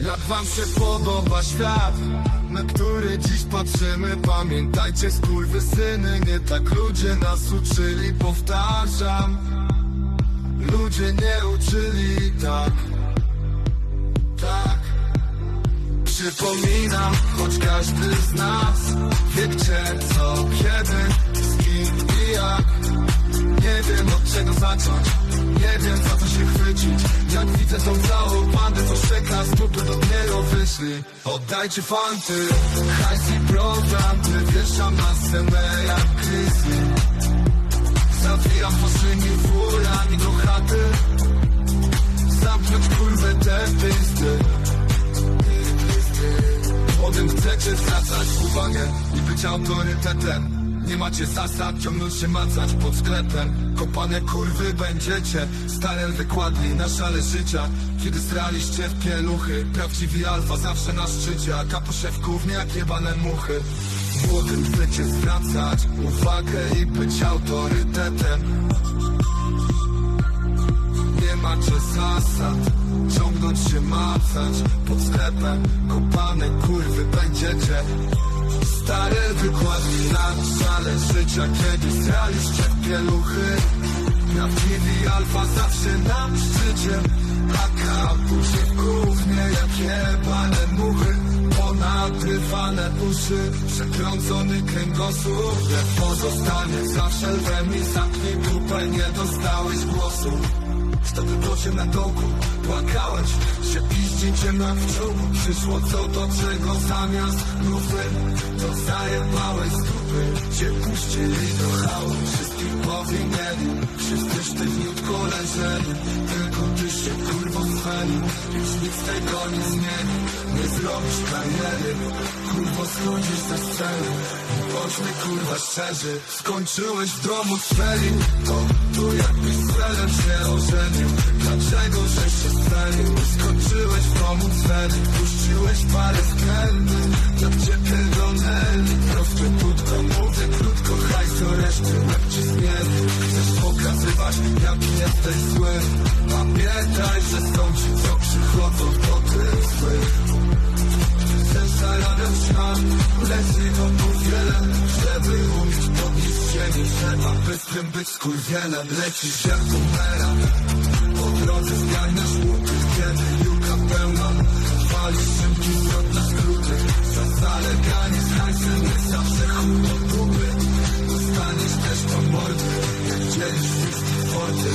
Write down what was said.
Jak wam się podoba świat, na który dziś patrzymy? Pamiętajcie skurwysyny, nie tak ludzie nas uczyli. Powtarzam, ludzie nie uczyli tak Tak. Przypominam, choć każdy z nas wie gdzie, co, kiedy, Jak widzę tą całą bandę, co szczeka z dupy do niego wyszli. Oddajcie fanty, hajs i program, wywieszam na scenę jak Chrissy. Zawijam waszymi furami do chaty. Zamknąć kurwę te pisty Potem chcecie zwracać uwagę i być autorytetem Nie macie zasad, ciągnąć się macać pod sklepem. Kopane kurwy będziecie, stare wykładni na szale życia. Kiedy straliście w pieluchy, prawdziwi alfa zawsze na szczycie A kapusze w gównie jak jebane muchy Młodym chcecie zwracać uwagę i być autorytetem. Nie macie zasad Ciągnąć się macać Pod sklepem. Kopane kurwy będziecie Stare wykładni na szale życia Kiedy straliście w pieluchy Prawdziwi alfa zawsze na szczycie A w gównie jak jebane muchy. Ponadrywane uszy Przekręcony kręgosłup. Jak pozostanie zawsze lwem i zamknij dupę Nie dostałeś głosu. Stopy procie na dołku Płakałeś się piździciem jak w czołgu Przyszło co do czego zamiast lufy To zajebałeś stupy Cię puścili do hału Wszystkich powinnieni Wszyscy sztywniutko leżeli Tylko ty się kurwo schwalił Już nic tego nie zmieni Nie zrobisz kariery. Kurwo schodzisz ze sceny Bądźmy kurwa szczerzy. Skończyłeś w domu sferi To tu jakbyś z celem się ożenił. Dlaczego żeś się strzelił Sfery Puściłeś parę skręty Jak cię pierdolnęli Prostytutko mówię krótko Hajs do reszty łeb ci zmieni. Chcesz pokazywać jak jesteś zły. Pamiętaj, że są ci co przychodzą do tych złych Chcesz zarabiać świat, lecz nie to wiele. Żeby umieć podnieść ziemię Trzeba bystrym być skurwielem. Lecisz jak bumerang Pali szybki zwrot na skróty Czas zaleganie tak z hajsem jest zawsze